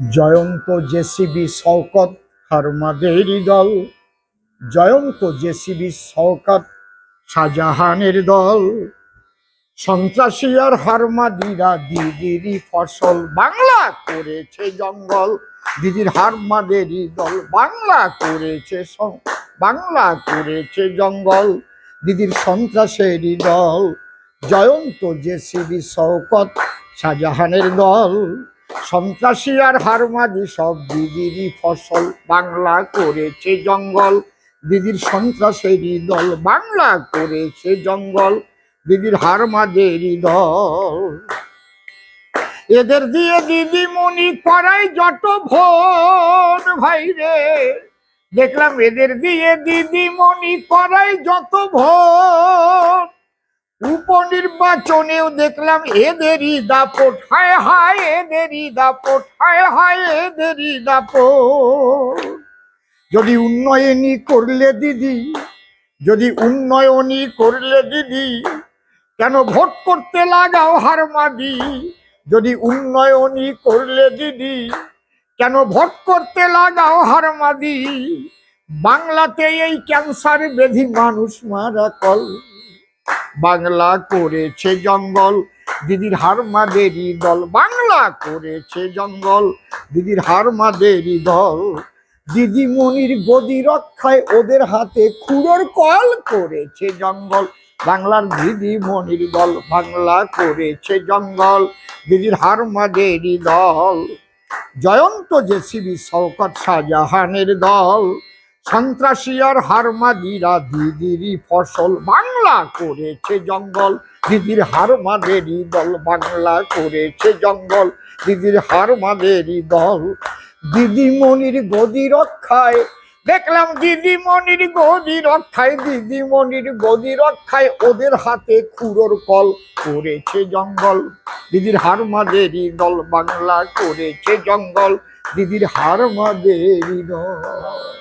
Jayanta JCB Shawkat হারমাদেরই দল। Jayanta JCB Shawkat শাহজাহানের দল। সন্ত্রাসী আর হারমাদিরা দিদিরই ফসল বাংলা করেছে জঙ্গল। দিদির হারমাদেরই দল বাংলা করেছে বাংলা করেছে জঙ্গল। দিদির সন্ত্রাসেরই দল। জয়ন্ত জেসিবি শওকত শাহজাহানের দল। সন্ত্রাসী আর হারমাদি সব দিদিরই ফসল। বাংলা করেছে জঙ্গল, দিদির সন্ত্রাসেরই দল। বাংলা করেছে জঙ্গল, দিদির হারমাদেরই দল। এদের দিয়ে দিদিমণি করাই যত ভোট ভাই রে। দেখলাম এদের দিয়ে দিদিমণি করাই যত ভোট। উপনির্বাচনেও দেখলাম এদেরই দাপট, হায় হায় এদেরই দাপট, হায় হায় এদেরই দাপট। যদি উন্নয়নই করলে দিদি, যদি উন্নয়নই করলে দিদি, কেন ভোট করতে লাগাও হারমাদি যদি উন্নয়নই করলে দিদি, কেন ভোট করতে লাগাও হারমাদি বাংলাতে এই ক্যান্সার বেধি মানুষ মারা কল। বাংলা করেছে জঙ্গল। দিদির হার হারমাদেরই দল, বাংলা করেছে জঙ্গল। দিদির হার হারমাদেরই দল, দিদিমণির গদি রক্ষায় ওদের হাতে খুঁড়োর কল করেছে জঙ্গল। বাংলার দিদিমণির দল, বাংলা করেছে জঙ্গল। দিদির হার হারমাদেরই দল, জয়ন্ত জেসিবি শওকত শাহজাহানের দল। সন্ত্রাসী আর হারমাদিরা দিদিরই ফসল, বাংলা করেছে জঙ্গল, দিদির হারমাদেরই দল বাংলা করেছে জঙ্গল, দিদির হারমাদেরই দল। দিদিমণির গদি রক্ষায়, দেখলাম দিদিমণির গদি রক্ষায়, দিদিমণির গদি রক্ষায় ওদের হাতে খুঁড়োর কল করেছে জঙ্গল। দিদির হারমাদেরই দল বাংলা করেছে জঙ্গল, দিদির হারমাদেরই দল।